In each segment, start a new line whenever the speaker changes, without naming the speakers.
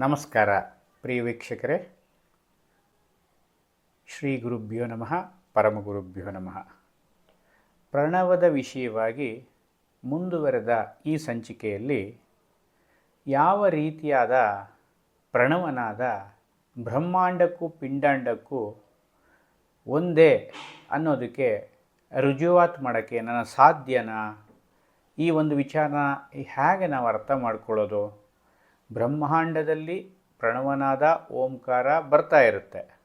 ನಮಸ್ಕಾರ, ಪ್ರಿಯ ವೀಕ್ಷಕರೇ. ಶ್ರೀ ಗುರುಭ್ಯೋ ನಮಃ ಪರಮಗುರುಭ್ಯೋ ನಮಃ. ಪ್ರಣವದ ವಿಷಯವಾಗಿ ಮುಂದುವರೆದ ಈ ಸಂಚಿಕೆಯಲ್ಲಿ ಯಾವ ರೀತಿಯಾದ ಪ್ರಣವನಾದ ಬ್ರಹ್ಮಾಂಡಕ್ಕೂ ಪಿಂಡಾಂಡಕ್ಕೂ ಒಂದೇ ಅನ್ನೋದಕ್ಕೆ ರುಜುವಾತ್ ಮಾಡೋಕ್ಕೆ ನನ್ನ ಸಾಧ್ಯನಾ? ಈ ಒಂದು ವಿಚಾರನ ಹೇಗೆ ನಾವು ಅರ್ಥ ಮಾಡ್ಕೊಳ್ಳೋದು? ಬ್ರಹ್ಮಾಂಡದಲ್ಲಿ ಪ್ರಣವನಾದ ಓಂಕಾರ ಬರ್ತಾ ಇರುತ್ತೆ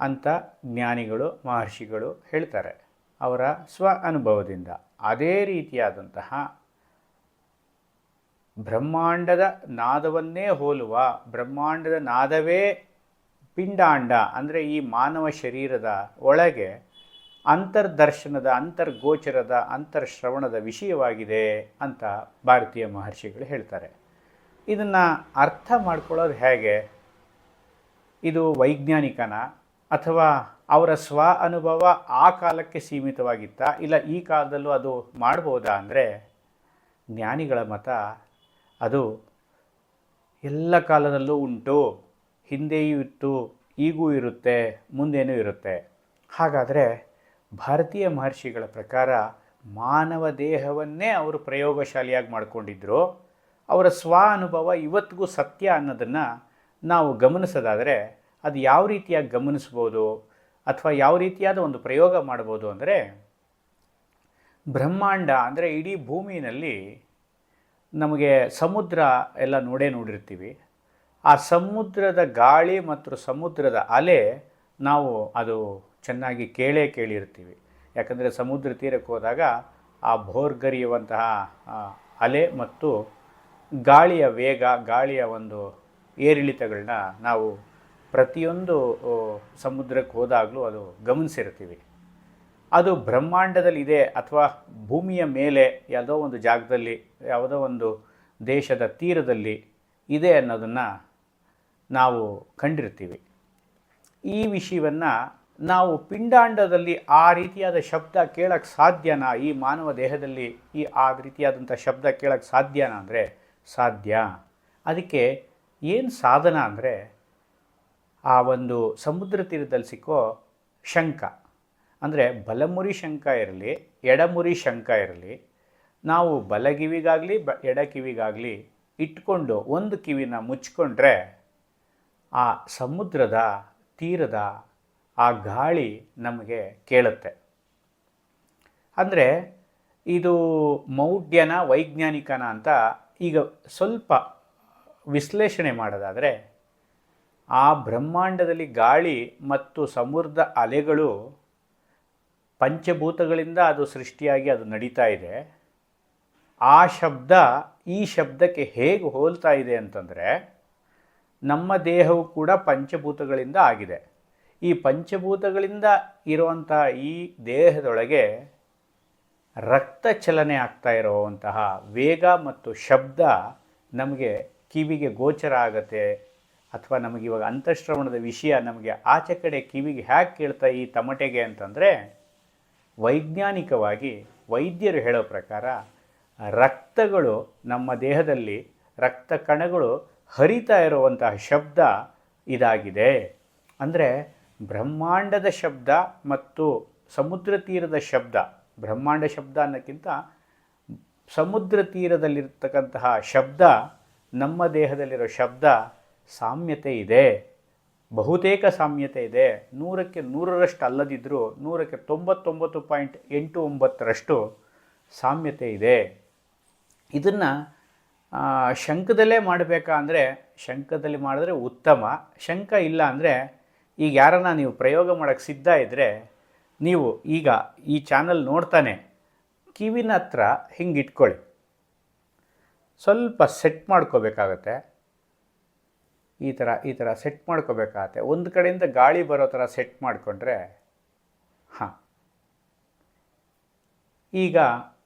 ಅಂತ ಜ್ಞಾನಿಗಳು, ಮಹರ್ಷಿಗಳು ಹೇಳ್ತಾರೆ. ಅವರ ಸ್ವ ಅನುಭವದಿಂದ. ಅದೇ ರೀತಿಯಾದಂತಹ ಬ್ರಹ್ಮಾಂಡದ ನಾದವನ್ನೇ ಹೋಲುವ, ಬ್ರಹ್ಮಾಂಡದ ನಾದವೇ ಪಿಂಡಾಂಡ ಅಂದರೆ ಈ ಮಾನವ ಶರೀರದ ಒಳಗೆ ಅಂತರ್ದರ್ಶನದ, ಅಂತರ್ಗೋಚರದ, ಅಂತರ್ಶ್ರವಣದ ವಿಷಯವಾಗಿದೆ ಅಂತ ಭಾರತೀಯ ಮಹರ್ಷಿಗಳು ಹೇಳ್ತಾರೆ. ಇದನ್ನು ಅರ್ಥ ಮಾಡ್ಕೊಳ್ಳೋದು ಹೇಗೆ? ಇದು ವೈಜ್ಞಾನಿಕನ ಅಥವಾ ಅವರ ಸ್ವ ಅನುಭವ ಆ ಕಾಲಕ್ಕೆ ಸೀಮಿತವಾಗಿತ್ತ, ಇಲ್ಲ ಈ ಕಾಲದಲ್ಲೂ ಅದು ಮಾಡ್ಬೋದಾ ಅಂದರೆ ಜ್ಞಾನಿಗಳ ಮತ ಅದು ಎಲ್ಲ ಕಾಲದಲ್ಲೂ ಉಂಟು, ಹಿಂದೆಯೂ ಇತ್ತು, ಈಗೂ ಇರುತ್ತೆ, ಮುಂದೇನೂ ಇರುತ್ತೆ. ಹಾಗಾದರೆ ಭಾರತೀಯ ಮಹರ್ಷಿಗಳ ಪ್ರಕಾರ ಮಾನವ ದೇಹವನ್ನೇ ಅವರು ಪ್ರಯೋಗಶಾಲಿಯಾಗಿ ಮಾಡಿಕೊಂಡಿದ್ರು. ಅವರ ಸ್ವ ಅನುಭವ ಇವತ್ತಿಗೂ ಸತ್ಯ ಅನ್ನೋದನ್ನು ನಾವು ಗಮನಿಸೋದಾದರೆ ಅದು ಯಾವ ರೀತಿಯಾಗಿ ಗಮನಿಸ್ಬೋದು ಅಥವಾ ಯಾವ ರೀತಿಯಾದ ಒಂದು ಪ್ರಯೋಗ ಮಾಡ್ಬೋದು ಅಂದರೆ ಬ್ರಹ್ಮಾಂಡ ಅಂದರೆ ಇಡೀ ಭೂಮಿಯಲ್ಲಿ ನಮಗೆ ಸಮುದ್ರ ಎಲ್ಲ ನೋಡೇ ನೋಡಿರ್ತೀವಿ. ಆ ಸಮುದ್ರದ ಗಾಳಿ ಮತ್ತು ಸಮುದ್ರದ ಅಲೆ ನಾವು ಅದು ಚೆನ್ನಾಗಿ ಕೇಳೇ ಕೇಳಿರ್ತೀವಿ. ಯಾಕಂದರೆ ಸಮುದ್ರ ತೀರಕ್ಕೆ ಹೋದಾಗ ಆ ಭೋರ್ಗರಿಯುವಂತಹ ಅಲೆ ಮತ್ತು ಗಾಳಿಯ ವೇಗ, ಗಾಳಿಯ ಒಂದು ಏರಿಳಿತಗಳನ್ನ ನಾವು ಪ್ರತಿಯೊಂದು ಸಮುದ್ರಕ್ಕೆ ಹೋದಾಗಲೂ ಅದು ಗಮನಿಸಿರ್ತೀವಿ. ಅದು ಬ್ರಹ್ಮಾಂಡದಲ್ಲಿ ಇದೆ ಅಥವಾ ಭೂಮಿಯ ಮೇಲೆ ಯಾವುದೋ ಒಂದು ಜಾಗದಲ್ಲಿ, ಯಾವುದೋ ಒಂದು ದೇಶದ ತೀರದಲ್ಲಿ ಇದೆ ಅನ್ನೋದನ್ನು ನಾವು ಕಂಡಿರ್ತೀವಿ. ಈ ವಿಷಯವನ್ನು ನಾವು ಪಿಂಡಾಂಡದಲ್ಲಿ ಆ ರೀತಿಯಾದ ಶಬ್ದ ಕೇಳೋಕ್ಕೆ ಸಾಧ್ಯನಾ? ಈ ಮಾನವ ದೇಹದಲ್ಲಿ ಈ ಆ ರೀತಿಯಾದಂಥ ಶಬ್ದ ಕೇಳೋಕ್ಕೆ ಸಾಧ್ಯನಾ ಅಂದರೆ ಸಾಧ್ಯ. ಅದಕ್ಕೆ ಏನು ಸಾಧನ ಅಂದರೆ ಆ ಒಂದು ಸಮುದ್ರ ತೀರದಲ್ಲಿ ಸಿಕ್ಕೋ ಶಂಖ. ಅಂದರೆ ಬಲಮುರಿ ಶಂಖ ಇರಲಿ, ಎಡಮುರಿ ಶಂಖ ಇರಲಿ, ನಾವು ಬಲಗಿವಿಗಾಗಲಿ, ಬ ಎಡ ಕಿವಿಗಾಗಲಿ ಇಟ್ಕೊಂಡು ಒಂದು ಕಿವಿನ ಮುಚ್ಕೊಂಡ್ರೆ ಆ ಸಮುದ್ರದ ತೀರದ ಆ ಗಾಳಿ ನಮಗೆ ಕೇಳುತ್ತೆ. ಅಂದರೆ ಇದು ಮೌಢ್ಯನ ವೈಜ್ಞಾನಿಕನ ಅಂತ ಈಗ ಸ್ವಲ್ಪ ವಿಶ್ಲೇಷಣೆ ಮಾಡೋದಾದರೆ, ಆ ಬ್ರಹ್ಮಾಂಡದಲ್ಲಿ ಗಾಳಿ ಮತ್ತು ಸಮುದ್ರದ ಅಲೆಗಳು ಪಂಚಭೂತಗಳಿಂದ ಅದು ಸೃಷ್ಟಿಯಾಗಿ ಅದು ನಡೀತಾ ಇದೆ. ಆ ಶಬ್ದ ಈ ಶಬ್ದಕ್ಕೆ ಹೇಗೆ ಹೋಲ್ತಾ ಇದೆ ಅಂತಂದರೆ, ನಮ್ಮ ದೇಹವು ಕೂಡ ಪಂಚಭೂತಗಳಿಂದ ಆಗಿದೆ. ಈ ಪಂಚಭೂತಗಳಿಂದ ಇರುವಂಥ ಈ ದೇಹದೊಳಗೆ ರಕ್ತ ಚಲನೆ ಆಗ್ತಾ ಇರುವಂತಹ ವೇಗ ಮತ್ತು ಶಬ್ದ ನಮಗೆ ಕಿವಿಗೆ ಗೋಚರ ಆಗತ್ತೆ ಅಥವಾ ನಮಗೆ ಇವಾಗ ಅಂತಃಶ್ರವಣದ ವಿಷಯ ನಮಗೆ ಆಚೆ ಕಡೆ ಕಿವಿಗೆ ಹ್ಯಾಕೆ ಕೇಳ್ತಾ ಈ ತಮಟೆಗೆ ಅಂತಂದರೆ ವೈಜ್ಞಾನಿಕವಾಗಿ ವೈದ್ಯರು ಹೇಳೋ ಪ್ರಕಾರ ರಕ್ತಗಳು ನಮ್ಮ ದೇಹದಲ್ಲಿ ರಕ್ತ ಕಣಗಳು ಹರಿತಾ ಇರುವಂತಹ ಶಬ್ದ ಇದಾಗಿದೆ. ಅಂದರೆ ಬ್ರಹ್ಮಾಂಡದ ಶಬ್ದ ಮತ್ತು ಸಮುದ್ರ ತೀರದ ಶಬ್ದ ಬ್ರಹ್ಮಾಂಡ ಶಬ್ದ ಅನ್ನೋಕ್ಕಿಂತ ಸಮುದ್ರ ತೀರದಲ್ಲಿರ್ತಕ್ಕಂತಹ ಶಬ್ದ, ನಮ್ಮ ದೇಹದಲ್ಲಿರೋ ಶಬ್ದ ಸಾಮ್ಯತೆ ಇದೆ. ಬಹುತೇಕ ಸಾಮ್ಯತೆ ಇದೆ. ನೂರಕ್ಕೆ ನೂರರಷ್ಟು ಅಲ್ಲದಿದ್ದರೂ ನೂರಕ್ಕೆ ತೊಂಬತ್ತೊಂಬತ್ತು ಪಾಯಿಂಟ್ ಎಂಟು ಒಂಬತ್ತರಷ್ಟು ಸಾಮ್ಯತೆ ಇದೆ. ಇದನ್ನು ಶಂಖದಲ್ಲೇ ಮಾಡಬೇಕಾ ಅಂದರೆ ಶಂಖದಲ್ಲಿ ಮಾಡಿದ್ರೆ ಉತ್ತಮ. ಶಂಖ ಇಲ್ಲ ಅಂದರೆ, ಈಗ ಯಾರನ್ನ ನೀವು ಪ್ರಯೋಗ ಮಾಡೋಕ್ಕೆ ಸಿದ್ಧ ಇದ್ದರೆ ನೀವು ಈಗ ಈ ಚಾನಲ್ ನೋಡ್ತಾನೆ, ಕಿವಿನ ಹತ್ರ ಹಿಂಗೆ ಇಟ್ಕೊಳ್ಳಿ ಸ್ವಲ್ಪ ಸೆಟ್ ಮಾಡ್ಕೋಬೇಕಾಗತ್ತೆ. ಈ ಥರ ಈ ಥರ ಸೆಟ್ ಮಾಡ್ಕೋಬೇಕಾಗತ್ತೆ. ಒಂದು ಕಡೆಯಿಂದ ಗಾಳಿ ಬರೋ ಥರ ಸೆಟ್ ಮಾಡಿಕೊಂಡ್ರೆ, ಹಾಂ. ಈಗ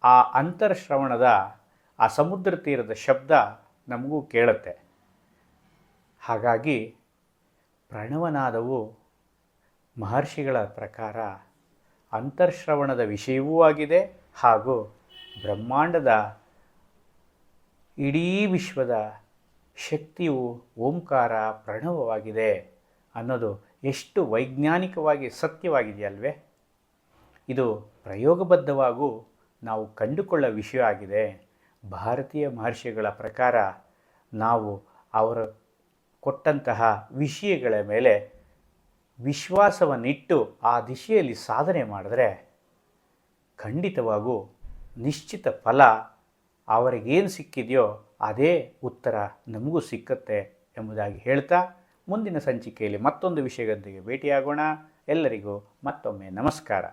ಆ ಅಂತರ್ಶ್ರವಣದ, ಆ ಸಮುದ್ರ ತೀರದ ಶಬ್ದ ನಮಗೂ ಕೇಳುತ್ತೆ. ಹಾಗಾಗಿ, ಪ್ರಣವನಾದವು ಮಹರ್ಷಿಗಳ ಪ್ರಕಾರ ಅಂತರ್ಶ್ರವಣದ ವಿಷಯವೂ ಆಗಿದೆ ಹಾಗೂ ಬ್ರಹ್ಮಾಂಡದ ಇಡೀ ವಿಶ್ವದ ಶಕ್ತಿಯು ಓಂಕಾರ ಪ್ರಣವವಾಗಿದೆ ಅನ್ನೋದು ಎಷ್ಟು ವೈಜ್ಞಾನಿಕವಾಗಿ ಸತ್ಯವಾಗಿದೆಯಲ್ವೇ? ಇದು ಪ್ರಯೋಗಬದ್ಧವಾಗೂ ನಾವು ಕಂಡುಕೊಳ್ಳೋ ವಿಷಯ ಆಗಿದೆ. ಭಾರತೀಯ ಮಹರ್ಷಿಗಳ ಪ್ರಕಾರ ನಾವು ಅವರ ಕೊಟ್ಟಂತಹ ವಿಷಯಗಳ ಮೇಲೆ ವಿಶ್ವಾಸವನ್ನಿಟ್ಟು ಆ ದಿಶೆಯಲ್ಲಿ ಸಾಧನೆ ಮಾಡಿದ್ರೆ ಖಂಡಿತವಾಗೂ ನಿಶ್ಚಿತ ಫಲ ಅವರಿಗೇನು ಸಿಕ್ಕಿದೆಯೋ ಅದೇ ಉತ್ತರ ನಮಗೂ ಸಿಕ್ಕತ್ತೆ ಎಂಬುದಾಗಿ ಹೇಳ್ತಾ ಮುಂದಿನ ಸಂಚಿಕೆಯಲ್ಲಿ ಮತ್ತೊಂದು ವಿಷಯದೊಂದಿಗೆ ಭೇಟಿಯಾಗೋಣ. ಎಲ್ಲರಿಗೂ ಮತ್ತೊಮ್ಮೆ ನಮಸ್ಕಾರ.